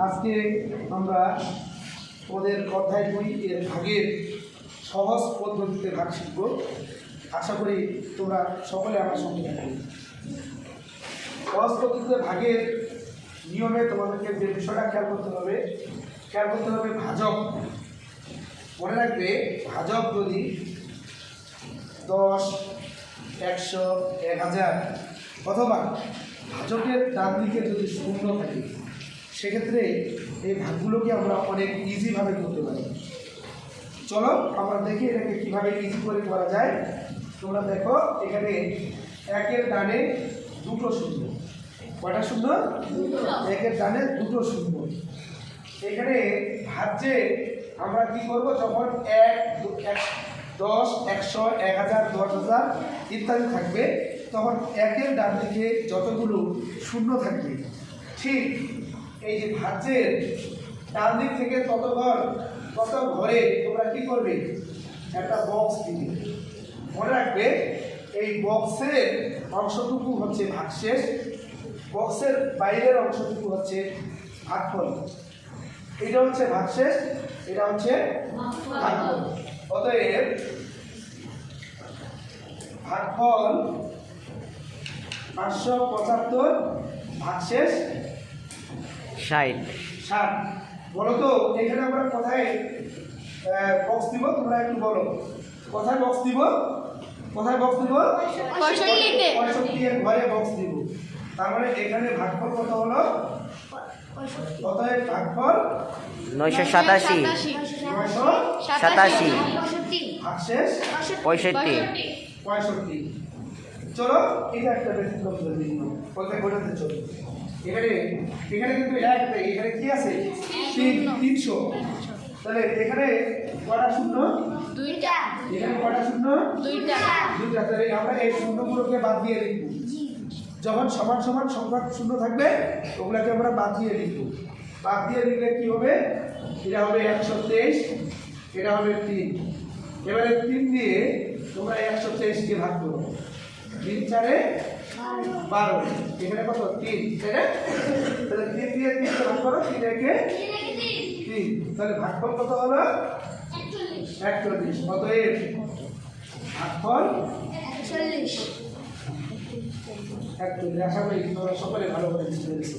আজকে আমরা ওদের অধ্যায় দুই এর ভাগের সহজ পদ্ধতিতে ভাগ শিখব। আশা করি তোমরা সকলে আমার সঙ্গে থাকবে সহজ পদ্ধতিতে ভাগের নিয়মে তোমাদেরকে যে বিষয়টা খেয়াল করতে হবে, খেয়াল করতে হবে ভাজক। মনে রাখবে, ভাজক যদি দশ, একশো, এক হাজার অথবা ভাজকের ডান দিকে যদি শূন্য থাকে সেক্ষেত্রে এই ভাগগুলোকে আমরা অনেক ইজিভাবে করতে পারি। চলো, আমরা দেখি এটাকে কীভাবে ইজি করে করা যায়। তোমরা দেখো, এখানে একের ডানে দুটো শূন্য। কয়টা শূন্য? একের ডানে দুটো শূন্য। এখানে ভাজ্যে আমরা কি করব? যখন এক, দশ, একশো, এক হাজার, দশ হাজার ইত্যাদি থাকবে, তখন একের ডান দিকে যতগুলো শূন্য থাকবে, ঠিক এই যে ভাজ্যের ডান দিক থেকে তত ঘর তত ঘরে তোমরা কি করবে? একটা বক্স দিবে। মনে রাখবে, এই বক্সের অংশটুকু হচ্ছে ভাগশেষ বক্সের বাইরের অংশটুকু হচ্ছে ভাগফল। এটা হচ্ছে ভাগশেষ, এটা হচ্ছে ভাগফল। অতএব ভাগফল পাঁচশো পঁচাত্তর, ভাগশেষ ষাট ষাট বলো তো এখানে আমরা কোথায় বক্স দিব? তোমরা একটু বলো। কোথায় বক্স দিব? কোথায় বক্স দিব? পঁয়ষট্টিতে। পঁয়ষট্টি এর ঘরে বক্স দিব। তার মানে এখানে ভাগফল কত হলো? অতএব ভাগফল নয়শো সাতাশি। নয়শো সাতাশি। ভাগশেষ পঁয়ষট্টি। পঁয়ষট্টি। চলো এটা একটা করে দিন কোথায় ঘটাতে চলো। এখানে এখানে কিন্তু এক নেই এখানে কি আছে? তিন তিনশো। তাহলে এখানে কটা শূন্য? দুইটা। এখানে কটা শূন্য? দুইটা। দুইটা। তাহলে আমরা এই শূন্যগুলোকে বাদ দিয়ে লিখব যখন সমান সমান সংখ্যা শূন্য থাকবে ওগুলাকে আমরা বাদ দিয়ে লিখব বাদ দিয়ে লিখলে কি হবে? এটা হবে একশো তেইশ এটা হবে তিন। এবারে তিন দিয়ে তোমরা একশো তেইশকে ভাগ করো। তিন চারে বারো। এখানে কত? তিন তাহলে তিন দিয়ে তিনকে ভাগ করো? তিন একে তিন। তাহলে ভাগফল কত হলো? একচল্লিশ। অতএব ভাগফল চল্লিশ একচল্লিশ। আশা করি সকলে ভালো করে বুঝতে পেরেছ।